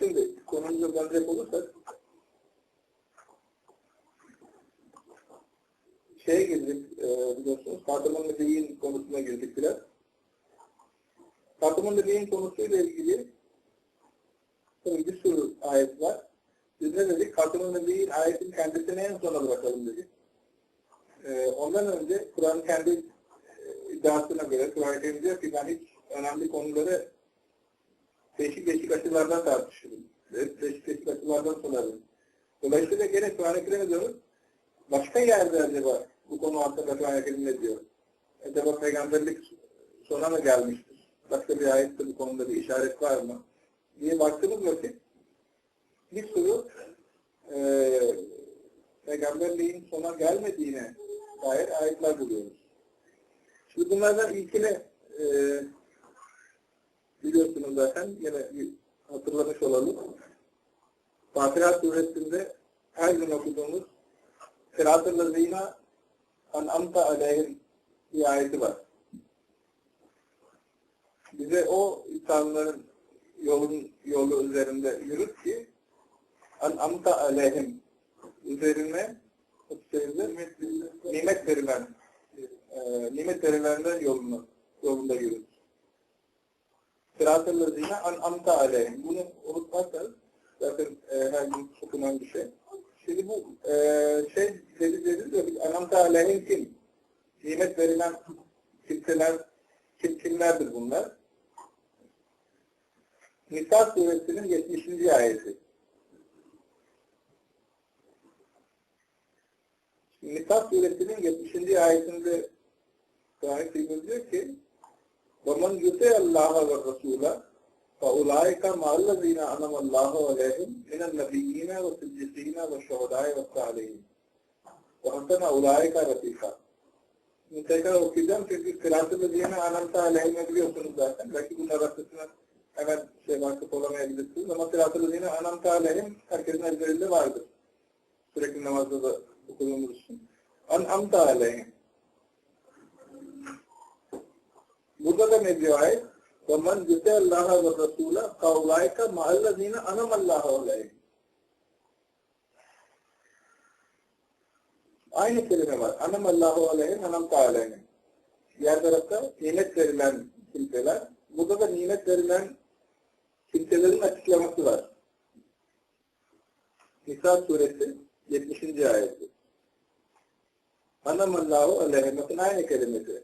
Şimdi konumuza dönecek olursak şeye girdik e, biliyorsunuz. Hatıman Nebi'nin konusuna girdik biraz. Hatıman Nebi'nin konusuyla ilgili tabii bir sürü ayet var. Biz ne dedik? Hatıman Nebi'nin ayetin kendisini en sona bırakalım dedik. E, ondan önce Kur'an kendi e, iddiasına göre Kur'an-ı Kerim diyor ki ben hiç önemli konuları değişik değişik açılardan tartışırım. Değişik değişik açılardan sorarım. Dolayısıyla gene Kur'an-ı Kerim'e diyoruz. Başka yerde acaba bu konu hakkında Kur'an-ı Kerim ne diyor? Acaba peygamberlik sona mı gelmiştir? Başka bir ayette bu konuda bir işaret var mı? diye baktığımız vakit bir sürü e, peygamberliğin sona gelmediğine dair ayetler buluyoruz. Şimdi bunlardan ilkine e, biliyorsunuz zaten yine hatırlamış olalım. Fatiha suresinde her gün okuduğumuz Sırat-ı Zina An'amta aleyhim bir ayeti var. Bize o insanların yolun yolu üzerinde yürüt ki An'amta aleyhim üzerine nimet verilen e, nimet verilenden yolunu yolunda yürüt. Sırat-ı Lezine an'amta aleyhim. Bunu unutmazsanız zaten e, her gün okunan bir şey. Şimdi bu e, şey dedi dedi de an'amta aleyhim kim? Nimet verilen kimseler kim, kimlerdir bunlar? Nisa suresinin 70. ayeti. Nisa suresinin 70. ayetinde Kur'an-ı diyor ki ومن يطع الله ورسوله فاولئك مع الذين انعم الله عليهم من النبيين والصديقين والشهداء والصالحين وحسن اولئك رفيقا نتيجة وكذا في الكراسي الذين انعمت عليهم من ابي وسلم ذاتا لكن كنا رفتنا اگر شیبا کے پولوں میں اجلس تھی نماز سراط الدین آنام کا لہم ہر کسی نجلے لے وارد سرکن نماز دو کلوں مرسن ان امتا لہم Burada da ne diyor ayet? وَمَنْ جُتَى اللّٰهَ وَالرَّسُولَ فَاُولَٰئِكَ مَعَ الَّذ۪ينَ أَنَمَ اللّٰهُ عَلَيْهِمْ Aynı kelime var. Anam Allahu aleyhim, anam aleyhim. Diğer tarafta nimet verilen kimseler. Burada da nimet verilen kimselerin açıklaması var. Nisa suresi 70. ayeti. Anam Allahu aleyhim. Bakın aynı kelimesi.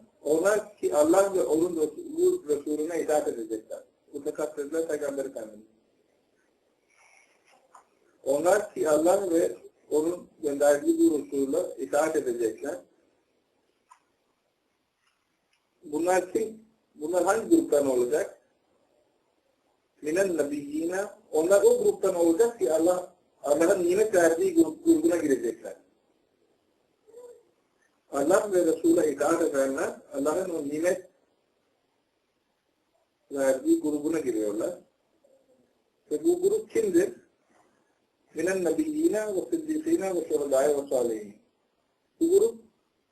onlar ki Allah ve onun Resulü, Resulüne itaat edecekler. Bu kastedilen Peygamber Efendimiz. Onlar ki Allah ve onun gönderdiği bu Resulüne itaat edecekler. Bunlar kim? Bunlar hangi gruptan olacak? Minen nebiyyine. Onlar o gruptan olacak ki Allah Allah'ın nimet verdiği grup, grubuna girecekler. Allah ve Resul'e itaat edenler Allah'ın o nimet verdiği grubuna giriyorlar. Ve bu grup kimdir? Minen nebiyyine ve sıddikine ve şuhedâye ve salihin. Bu grup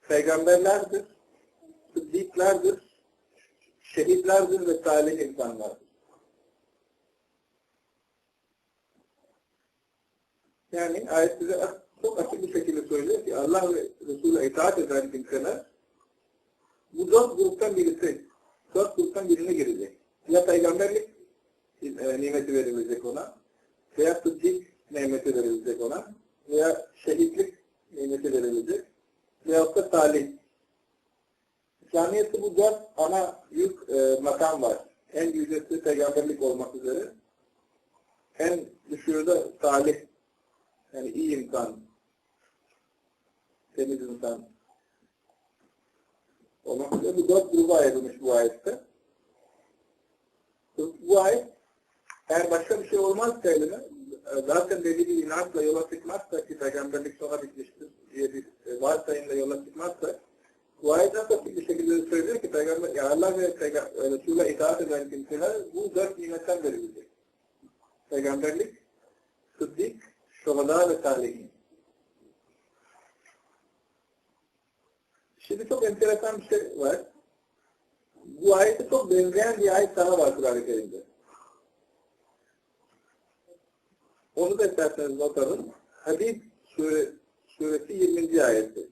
peygamberlerdir, sıddıklardır, şehitlerdir ve salih insanlardır. Yani ayet bize çok açık bir şekilde söylüyor ki Allah ve Resul'e itaat eden kimseler bu dört gruptan birisi, dört gruptan birine girecek. Ya peygamberlik e, nimeti verilecek ona, veya sıddık nimeti verilecek ona, veya şehitlik nimeti verilecek, veyahut da salih İslamiyet'te bu dört ana yük e, makam var. En yücesi peygamberlik olmak üzere. En düşüğü de salih. Yani iyi insan. Temiz insan. Olmak üzere bu dört gruba ayrılmış bu ayette. Bu ayet eğer başka bir şey olmaz elime e, zaten belli bir inançla yola çıkmazsa ki peygamberlik sonra bitmiştir diye bir e, varsayımla yola çıkmazsa bu ayet nasıl bir şekilde söylüyor ki peygamber, ya Allah ve peygamber, Resul'e itaat eden kimseler bu dört nimetten verilecek. Peygamberlik, sıddık, şuhada ve salihin. Şimdi çok enteresan bir şey var. Bu ayete çok benzeyen bir ayet daha var Kur'an-ı Kerim'de. Onu da isterseniz not alın. Hadid sure, suresi 20. ayeti.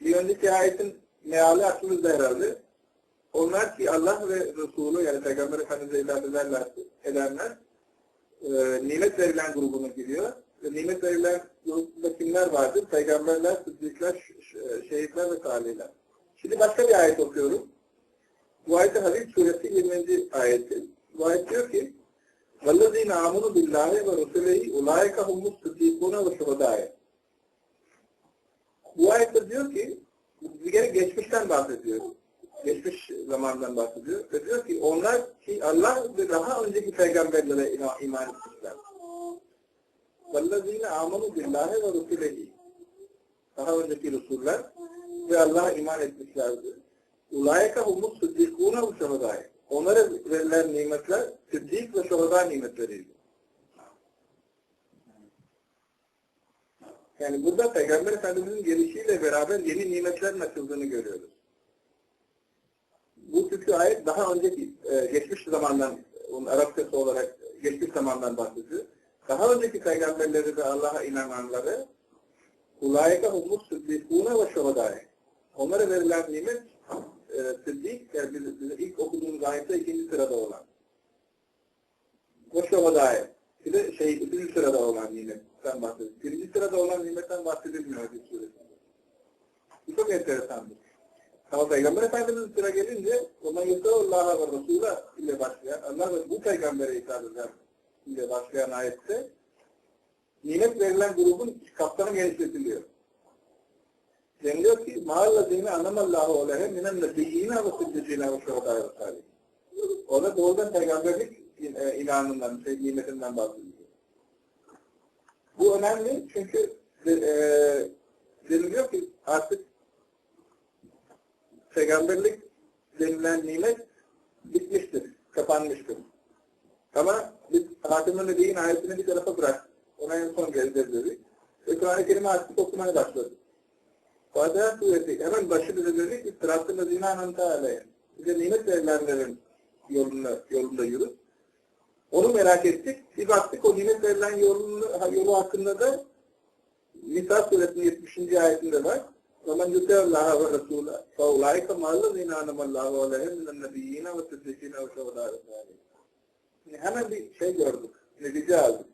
Bir önceki ayetin meali aklınızda herhalde. Onlar ki Allah ve Resulü yani Peygamber Efendimiz'e ilan ederler, edenler e, nimet verilen grubuna giriyor. Ve nimet verilen grupta kimler vardır? Peygamberler, sıddıklar, şehitler ve salihler. Şimdi başka bir ayet okuyorum. Bu ayet Hadid suresi 20. ayeti. Bu ayet diyor ki وَالَّذ۪ينَ آمُنُوا بِاللّٰهِ وَرُسُلَهِ اُولَٰئِكَ هُمُ الصِّدِّقُونَ وَشُهَدَاءِ Bu ayette diyor ki bir kere geçmişten bahsediyor. Geçmiş zamandan bahsediyor. Ve diyor ki onlar ki Allah ve daha önceki peygamberlere iman etmişler. وَالَّذ۪ينَ آمَنُوا بِاللّٰهِ وَرُسُلَهِ Daha önceki Resuller ve Allah'a iman etmişlerdi. اُولَٰيكَ هُمُ الصُّدِّقُونَ وَشُهَدَاءِ Onlara verilen nimetler sıddık ve şuhada nimetleriydi. Yani burada Peygamber Efendimiz'in gelişiyle beraber yeni nimetlerin açıldığını görüyoruz. Bu çünkü ayet daha önceki, e, geçmiş zamandan, onun Arapçası olarak geçmiş zamandan bahsediyor. Daha önceki peygamberleri ve Allah'a inananları Ulayeka hummus sıddikûne ve şuhadâye. Onlara verilen nimet e, sıddik, yani biz, biz ilk okuduğumuz ayette ikinci sırada olan. Ve şuhadâye. Bir de şey, üçüncü sırada olan nimetten bahsediyor. Birinci sırada olan nimetten bahsedilmiyor hadis suresinde. Bu çok enteresandır. Ama Peygamber Efendimiz'in sıra gelince ona Allah'a ve Resul'a ile başlayan, Allah ve bu peygambere hitap eden ile başlayan ayette nimet verilen grubun kaptanı genişletiliyor. Deniliyor ki maallazine anamallahu olehe minen nebiyyine ve sıddıcine ve şuhadaya ve salih. Orada doğrudan peygamberlik e, inanından, şey, nimetinden bahsediyor. Bu önemli çünkü e, e deniliyor ki artık peygamberlik denilen nimet bitmiştir, kapanmıştır. Ama biz Hatim-i Nebi'nin ayetini bir tarafa bırak. Ona en son geleceğiz dedik. Ve Kur'an-ı Kerim'i artık okumaya başladık. Fatiha suresi hemen başı bize dedi ki Sırat-ı Nezine Ananta Aleyh. Bize nimet verilenlerin yolunda, yolunda yürü. Onu merak ettik. Bir baktık o nimet verilen yolunu, yolu hakkında da Nisa suresinin 70. ayetinde var. وَمَنْ يُتَعَ اللّٰهَ وَرَسُولَهُ فَاُولَٰئِكَ مَا الَّذِينَ عَنَمَ اللّٰهُ عَلَيْهِمْ مِنَ النَّبِيِّينَ وَالصِّدِّقِينَ وَالشُّهَدَاءِ yani hemen bir şey gördük, netice aldık.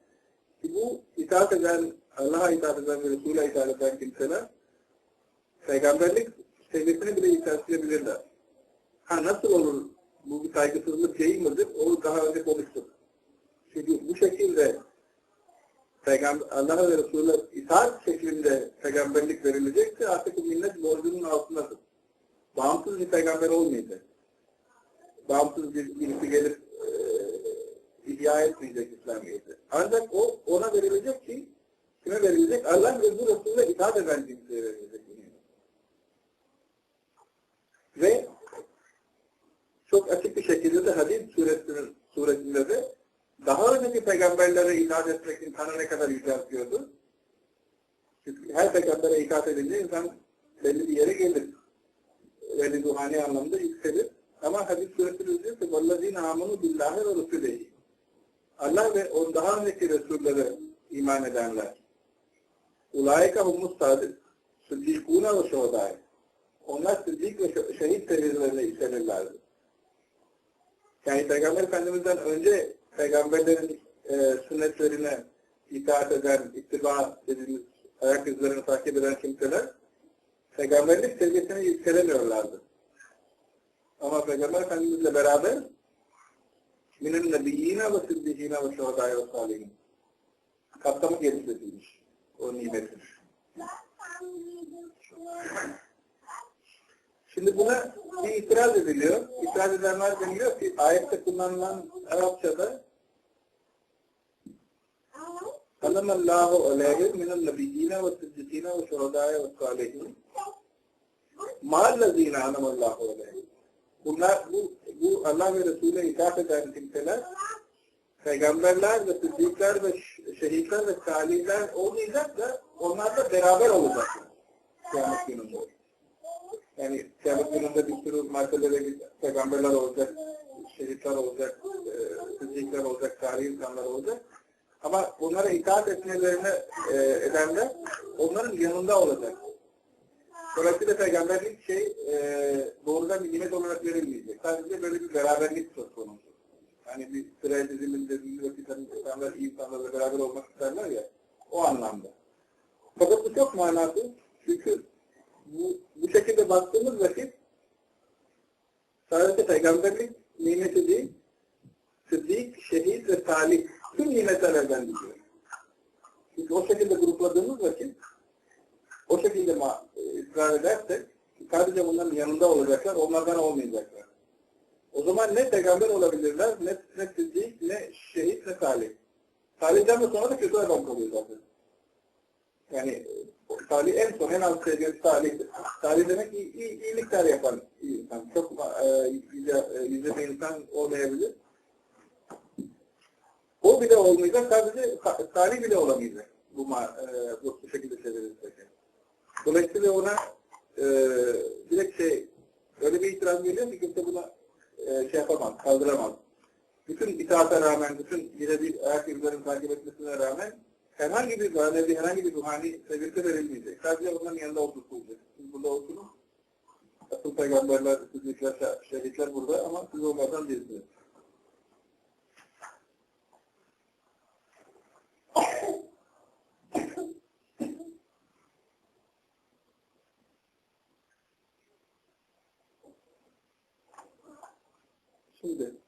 Ki bu itaat eden, Allah'a itaat eden ve Resul'e itaat eden kimseler peygamberlik seviyesine bile itaat edebilirler. Ha nasıl olur? Bu bir saygısızlık değil midir? Onu daha önce konuştuk. Çünkü bu şekilde Peygamber, Allah'a ve Resulü'ne itaat şeklinde peygamberlik verilecekse artık bu millet borcunun altındadır. Bağımsız bir peygamber olmayacak. Bağımsız bir birisi gelip e, ihya etmeyecek İslamiyet'i. Ancak o ona verilecek ki kime verilecek? Allah ve bu Resulü'ne itaat eden kimseye verilecek. Ve çok açık bir şekilde de Hadid suresinin suresinde de daha önceki peygamberlere itaat etmek insanı ne kadar yüceltiyordu? Çünkü her peygambere itaat edince insan belli bir yere gelir. Belli ruhani anlamda yükselir. Ama hadis suresinde diyor ki وَالَّذ۪ينَ آمَنُوا بِاللّٰهِ وَرُسُلَهِ Allah ve on daha önceki Resullere iman edenler. Ulaika humus sadık. Sıddikûne ve şuhadâi. Onlar sıddık ve şehit seviyelerini yükselirlerdi. Yani Peygamber Efendimiz'den önce peygamberlerin e, sünnetlerine itaat eden, ittiba dediğimiz ayak izlerini takip eden kimseler peygamberlik seviyesine yükselemiyorlardı. Ama Peygamber Efendimizle beraber minin nebiyyine ve siddikine ve şuhadaya ve salihin kapsamı genişletilmiş o nimetin. Şimdi buna bir itiraz ediliyor. İtiraz edenler deniliyor ki ayette kullanılan Arapçada Kalem Allahu aleyhi minel nebiyyine ve sıddıkine ve şuhadaya ve salihin. Ma'allezine anemallahu aleyhi. Bunlar bu, bu Allah ve Resul'e itaat eden kimseler peygamberler ve sıddıklar ve şehitler ve salihler olmayacak da onlarla beraber olacaklar. Kıyamet gününde. Yani kıyamet gününde bir sürü maddelere peygamberler olacak, şehitler olacak, e, sıddıklar olacak, salih insanlar olacak. Ama bunlara itaat etmelerine e, edenler onların yanında olacak. Dolayısıyla peygamberlik şey e, doğrudan bir nimet olarak verilmeyecek. Sadece böyle bir beraberlik söz konusu. Hani bir sıraya dizilin dediğinde vakit hani insanlar iyi insanlarla beraber olmak isterler ya o anlamda. Fakat bu çok manası. Çünkü bu, bu şekilde baktığımız vakit sadece peygamberlik nimeti değil, sıddık, şehit ve salih tüm nimetler elden gidiyor. Çünkü o şekilde grupladığımız vakit o şekilde e, ısrar edersek sadece bunların yanında olacaklar, onlardan olmayacaklar. O zaman ne peygamber olabilirler, ne, ne sıddık, ne şehit, ne salih. Salih'ten de sonra da kötü adam kalıyor zaten. Yani e, salih en son, en az sevdiğimiz salihdir. Salih demek iyi, iyi, iyilikler yapan bir insan. Çok e, yüce, e, bir insan olmayabilir. O bile olmayacak, sadece sa- salih bile olamayacak. Bu, e, bu, bu şekilde çevirirsek. Dolayısıyla ona e, direkt şey, öyle bir itiraz geliyor ki kimse buna e, şey yapamaz, kaldıramaz. Bütün itaata rağmen, bütün yine bir ayak izlerini takip etmesine rağmen herhangi bir manevi, herhangi bir ruhani seviyesi verilmeyecek. Sadece onların yanında oturtulacak. Siz burada oturun. Asıl peygamberler, şah- şehitler burada ama siz onlardan birisiniz. Şimdi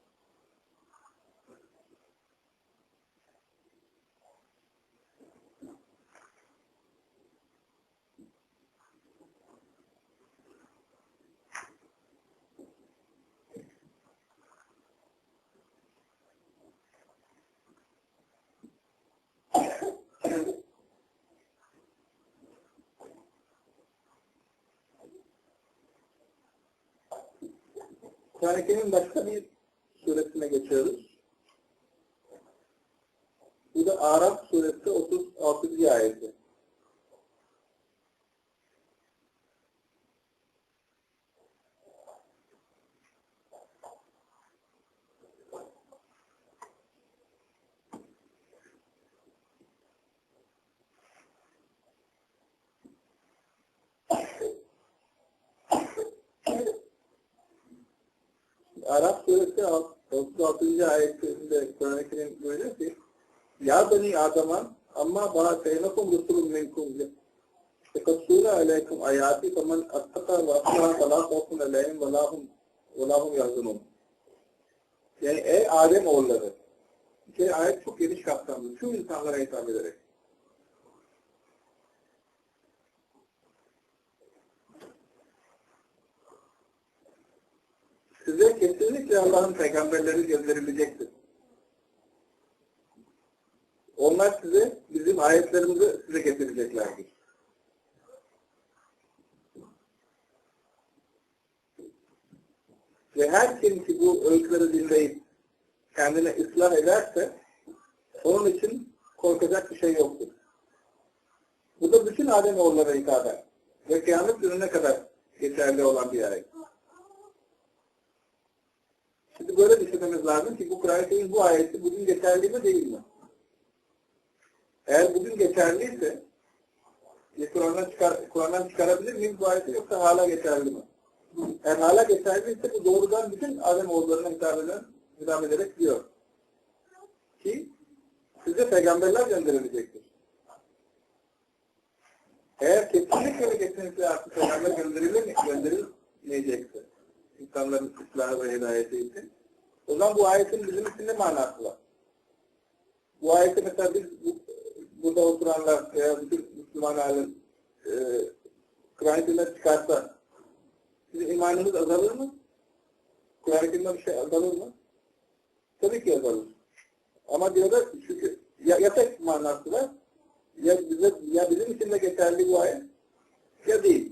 Kur'an-ı Kerim'in başka bir suresine geçiyoruz. Bu da Araf suresi 36. ayeti. Arap suresi 36. ayetinde Kur'an-ı Kerim buyuruyor ki Ya beni Adam'a amma ba seynakum rusulun minkum tekasura aleykum ayati faman attaka ve aslaha salâ korkun aleyhim ve lahum ve lahum yazunun. Yani ey Adem oğulları bir kere ayet çok geniş kapsamlı. Tüm insanlara hitap ederek. Size kesinlikle Allah'ın peygamberleri gönderilecektir. Onlar size bizim ayetlerimizi size getireceklerdir. Ve her kim ki bu öğütleri dinleyip kendine ıslah ederse onun için korkacak bir şey yoktur. Bu da bütün Adem oğullara hitaben ve kıyamet gününe kadar geçerli olan bir ayet. Şimdi böyle düşünmemiz lazım ki bu Kur'an-ı bu ayeti bugün geçerli mi değil mi? Eğer bugün geçerliyse Kur'an'dan çıkar, Kur'an'dan çıkarabilir miyiz bu ayeti yoksa hala geçerli mi? Eğer hala geçerliyse bu doğrudan bütün Adem oğullarına hitap eden, hitap ederek diyor. Ki size peygamberler gönderilecektir. Eğer kesinlikle ve kesinlikle artık peygamber gönderilir? Gönderilmeyecekse insanların ıslahı ve hidayeti için. O zaman bu ayetin bizim için ne manası var? Bu ayeti mesela biz bu, burada oturanlar veya bütün Müslüman alim e, Kur'an-ı Kerim'e çıkarsa Bizim imanımız azalır mı? Kur'an-ı Kerim'de bir şey azalır mı? Tabii ki azalır. Ama diyorlar çünkü ya, ya tek manası var ya, bize, ya bizim için de geçerli bu ayet ya değil.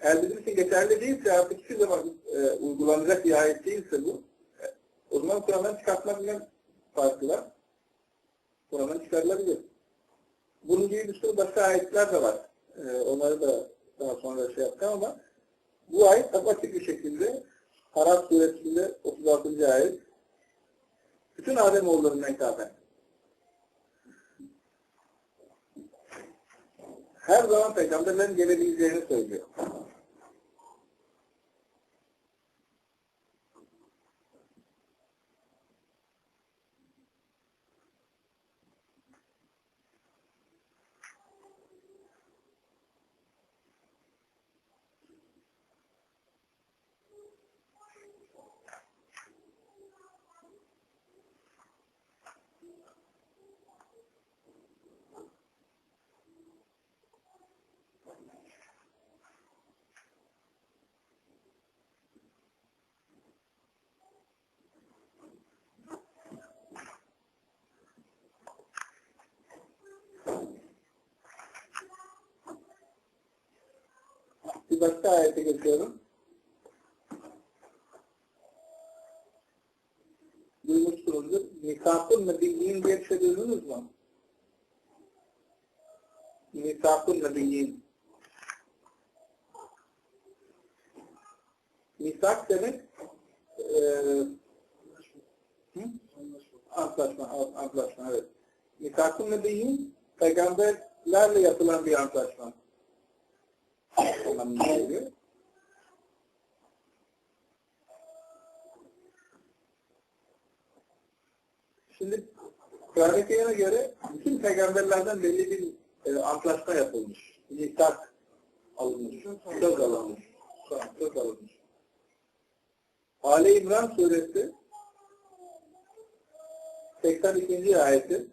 Eğer bizim için geçerli değilse artık hiçbir zaman e, uygulanacak bir ayet değilse bu o zaman Kur'an'dan çıkartmak ne farkı var? Kur'an'dan çıkarılabilir. Bunun gibi bir sürü başka ayetler de var. E, onları da daha sonra şey yapacağım ama bu ayet açık bir şekilde Harap suresinde 36. ayet bütün Adem oğullarına hitaben. Her zaman peygamberlerin gelebileceğini söylüyor. Bir başka ayete geçiyorum. Duymuşsunuzdur. Nikahın nebiyyin diye bir şey mu? Nikahın nebiyyin. Misak demek eee hı? antlaşma, antlaşma, evet. Nikahın nebiyyin peygamberlerle yapılan bir antlaşma anlamına geliyor. Şimdi Kur'an-ı göre bütün peygamberlerden belli bir e, antlaşma yapılmış. Nisak alınmış. Söz alınmış. Söz alınmış. Ali İmran suresi 82. ayeti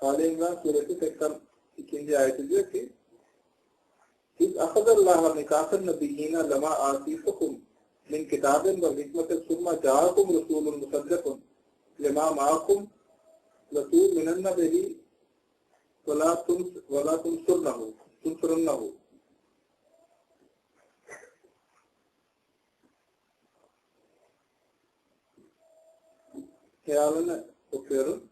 Ali İmran suresi 82. ayeti diyor ki İz akadallaha mikâfın nebiyyîne lemâ âsîfukum min kitabin ve hikmetin summa ca'akum rasulun musaddakun lema ma'akum latu'minanna bihi ve ve la tumsurnahu tumsurunnahu Hayalını okuyorum.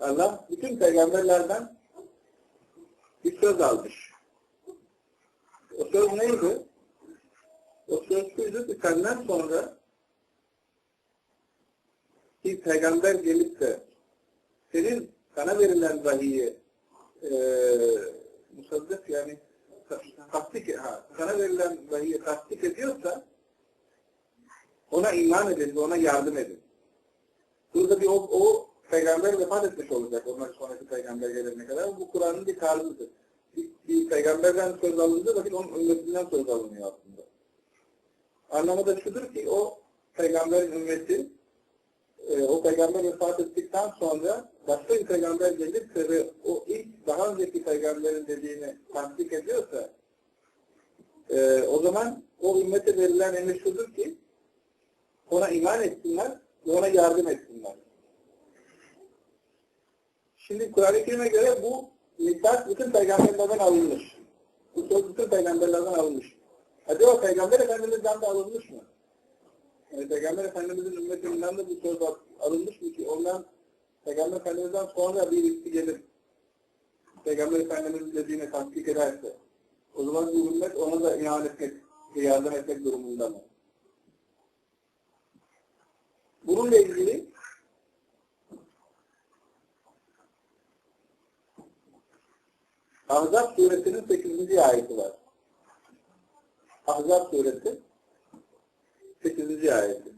Allah bütün peygamberlerden bir söz almış. O söz neydi? O söz şuydu senden sonra bir peygamber gelip de senin sana verilen vahiyi e, musaddık yani tasdik, ha, sana verilen vahiyi tasdik ediyorsa ona iman edin ve ona yardım edin. Burada bir o, o peygamber vefat etmiş olacak ondan sonraki peygamber gelene kadar. Bu Kur'an'ın bir tarzıdır. Bir, bir peygamberden söz alındığı vakit onun ümmetinden söz alınıyor aslında. Anlamı da şudur ki o peygamberin ümmeti e, o peygamber vefat ettikten sonra başka bir peygamber gelirse ve o ilk daha önceki peygamberin dediğini tasdik ediyorsa e, o zaman o ümmete verilen emir şudur ki ona iman etsinler ve ona yardım etsinler. Şimdi Kur'an-ı Kerim'e göre bu miktat bütün peygamberlerden alınmış. Bu söz bütün peygamberlerden alınmış. Acaba Peygamber Efendimiz'den de alınmış mı? Yani Peygamber Efendimiz'in ümmetinden de bu söz alınmış mı ki ondan Peygamber Efendimiz'den sonra bir birisi gelir. Peygamber Efendimiz'in dediğine tasdik ederse o zaman bu ümmet ona da iman etmek yardım etmek durumunda mı? Bununla ilgili Ahzab suresinin 8. ayeti var. Ahzab suresi 8. ayeti.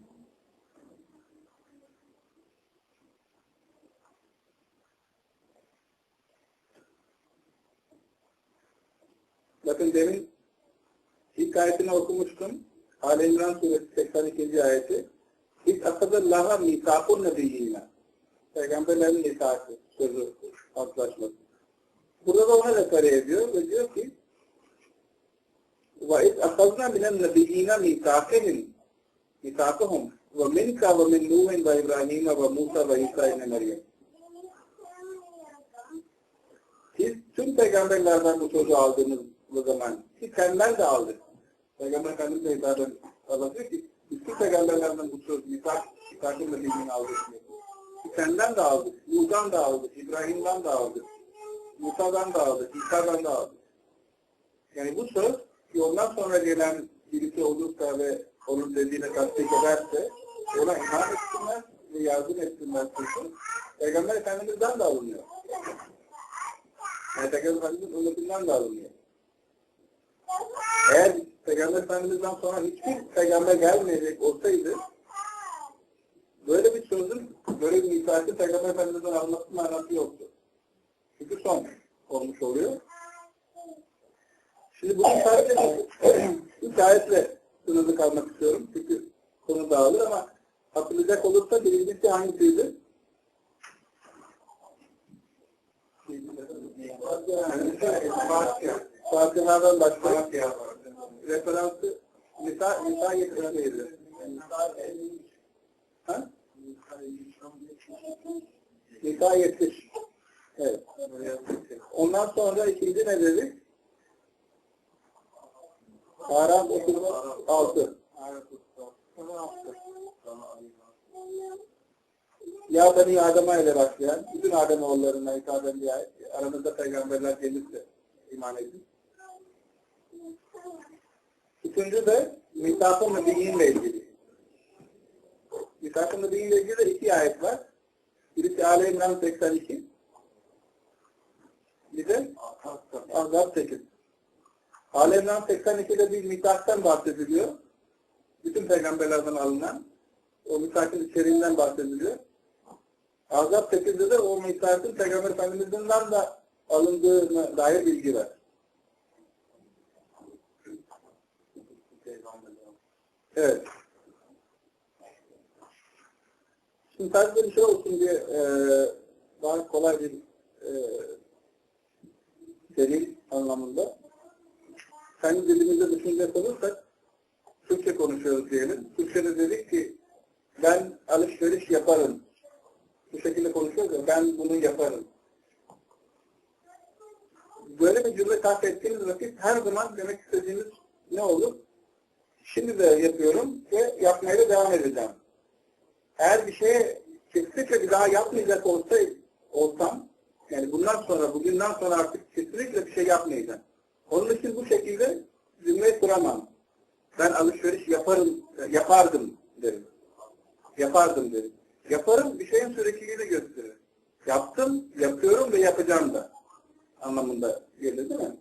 Bakın demin ilk ayetini okumuştum. Ali İmran suresi 82. ayeti. İz akadallaha mikâkun nebiyyîne. Peygamberlerin itaati, sözü, antlaşması. Burada da ona refere ediyor ve diyor ki وَاِذْ اَخَذْنَا مِنَ النَّبِيِّينَ مِيْتَاقِهِمْ مِيْتَاقِهُمْ وَمِنْكَ وَمِنْ نُوحٍ وَاِبْرَاهِيمَ وَمُوسَى وَاِسَى اِنَ مَرْيَمْ Siz tüm peygamberlerden bu çocuğu aldığınız bu zaman ki senden de aldık. Peygamber Efendimiz Peygamber'den Allah diyor ki bütün peygamberlerden bu söz misak, misakın da bilgini aldık diyor. Senden de aldık, Nuh'dan da aldık, İbrahim'den de aldık. Musa'dan da aldık, İsa'dan da aldık. Yani bu söz ki ondan sonra gelen birisi olursa ve onun dediğine tasdik ederse ona iman etsinler ve yardım etsinler sözü. Peygamber Efendimiz'den de alınıyor. Yani Peygamber Efendimiz'in ümmetinden de alınıyor. Eğer Peygamber Efendimiz'den sonra hiçbir peygamber gelmeyecek olsaydı böyle bir sözün, böyle bir misafir Peygamber Efendimiz'den alması manası yoktu. Çünkü son olmuş oluyor. Şimdi bugün sadece üç ayetle sınırlı kalmak istiyorum. Çünkü konu dağılır ama hatırlayacak olursa birincisi hangisiydi? Fatiha'dan başka referansı Nisa, Nisa yetişmeydi. Ha? Nisa yetiş. Evet. Ondan sonra ikinci ne dedik? Araf 36. Ya Beni Adem'a ile başlayan, bütün Adem oğullarına hitaben bir ayet. Aramızda peygamberler gelirse iman edin. Üçüncü de misak-ı mübiyinle ilgili. Misak-ı mübiyinle ilgili de iki ayet var. Birisi Ali İmran 82. Bir de Ahzab 8. Ali İmran 82'de bir mitaktan bahsediliyor. Bütün peygamberlerden alınan o misakın içeriğinden bahsediliyor. Azap 8'de de o misakın Peygamber Efendimiz'den de alındığına dair bilgi var. Evet. Şimdi sadece bir şey olsun diye e, daha kolay bir e, delil anlamında. Kendi dilimizde düşünecek olursak Türkçe konuşuyoruz diyelim. Türkçe'de dedik ki ben alışveriş yaparım. Bu şekilde konuşuyoruz ya ben bunu yaparım. Böyle bir cümle sarf ettiğiniz vakit her zaman demek istediğiniz ne olur? Şimdi de yapıyorum ve yapmaya da devam edeceğim. Eğer bir şeye kesinlikle bir daha yapmayacak olsa, olsam, yani bundan sonra, bugünden sonra artık kesinlikle bir şey yapmayacağım. Onun için bu şekilde cümleyi kuramam. Ben alışveriş yaparım, yapardım derim. Yapardım derim. Yaparım bir şeyin sürekliliğini gösterir. Yaptım, yapıyorum ve yapacağım da anlamında gelir değil mi?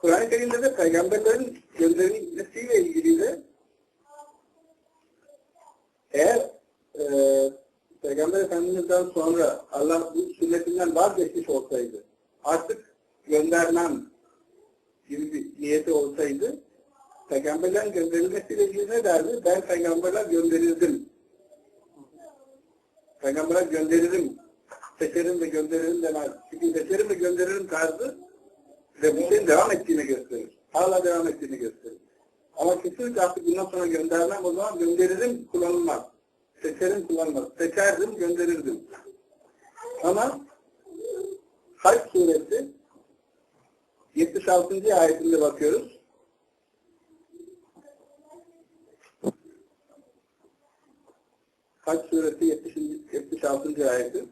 Kur'an-ı Kerim'de de peygamberlerin gönderilmesiyle ilgili de eğer e, Peygamber Efendimiz'den sonra Allah bu sünnetinden vazgeçmiş olsaydı artık göndermem gibi bir niyeti olsaydı peygamberlerin gönderilmesiyle ilgili ne derdi? Ben peygamberler gönderildim. Peygamberler gönderirim. Seçerim ve gönderirim demez. Çünkü seçerim ve gönderirim tarzı ve bu şeyin devam ettiğini gösterir. Hala devam ettiğini gösterir. Ama kesinlikle artık bundan sonra göndermem o zaman gönderirim kullanılmaz. Seçerim kullanılmaz. Seçerdim, gönderirdim. Ama Hac suresi 76. ayetinde bakıyoruz. Hac suresi 70. 76. ayeti.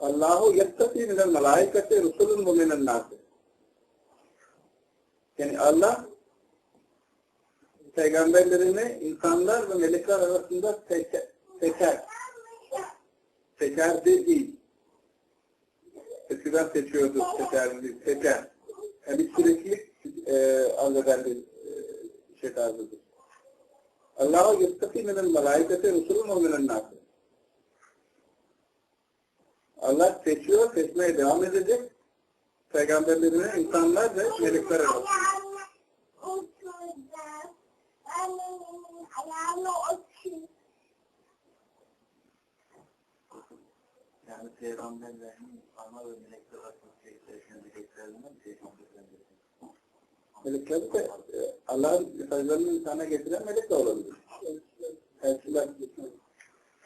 Allahu yettaki minel melaikati rusulun ve minel nasi. Yani Allah peygamberlerini insanlar ve melekler arasında seçer. Seçer, seçer değil. Eskiden seçiyordu, seçerdi, seçer. Yani bir sürekli e, arz eden bir e, şey tarzıdır. Allahu yettaki minel melaikati rusulun ve minel nasi. Allah seçiyor, seçmeye devam edecek. Peygamberlerine insanlar ve melekler arasında. Yani peygamberlerin ana ve melekler arasındaki eşleşen meleklerinin peygamberlerin Melekler de e, Allah'ın mesajlarını insana getiren melek de olabilir. Elçiler.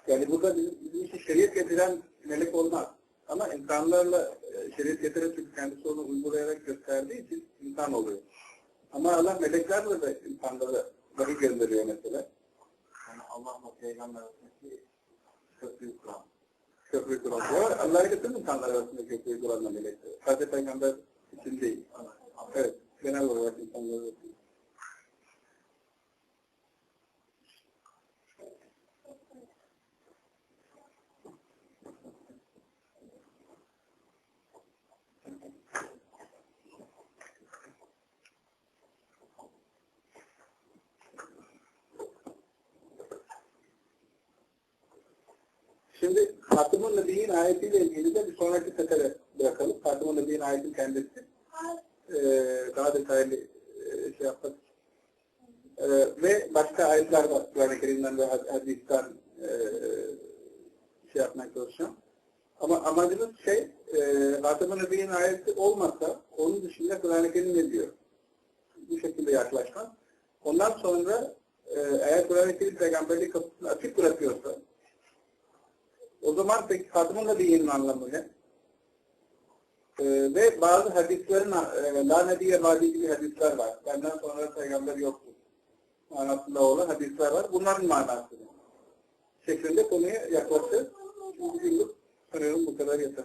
Yani burada bizim, bizim için şeriat getiren melek olmaz. Ama insanlarla e, şeriat getiren çünkü kendisi onu uygulayarak gösterdiği için insan oluyor. Ama Allah meleklerle de insanlara vahiy gönderiyor mesela. yani Allah'la peygamber arasındaki köprüyü kuran. Köprü kuran. Bu Allah'a getiren insanlar arasında köprüyü kuranla melekler. Sadece peygamber için değil. Evet. Genel olarak insanlar arasında. Şimdi Hatim-ı Nebi'nin ayetiyle ilgili de bir sonraki sefere bırakalım. Hatim-ı Nebi'nin ayetin kendisi. Ee, daha detaylı e, şey yapmak ee, ve başka ayetler var. Kur'an-ı Kerim'den ve had- hadisten e, şey yapmaya çalışacağım. Ama amacımız şey, e, Hatem-i Nebi'nin ayeti olmasa, onun dışında Kur'an-ı Kerim ne diyor? Bu şekilde yaklaşmak. Ondan sonra e, eğer Kur'an-ı Kerim peygamberlik kapısını açık bırakıyorsa, o zaman peki Hatem-i Nebi'nin anlamı ne? Ee, ve bazı hadislerin e, la nebiye vadi gibi hadisler var. Benden sonra peygamber yoktur. Manasında olan hadisler var. Bunların manası ne? Şeklinde konuya yaklaşacağız. Bugünlük sanıyorum bu kadar yeter.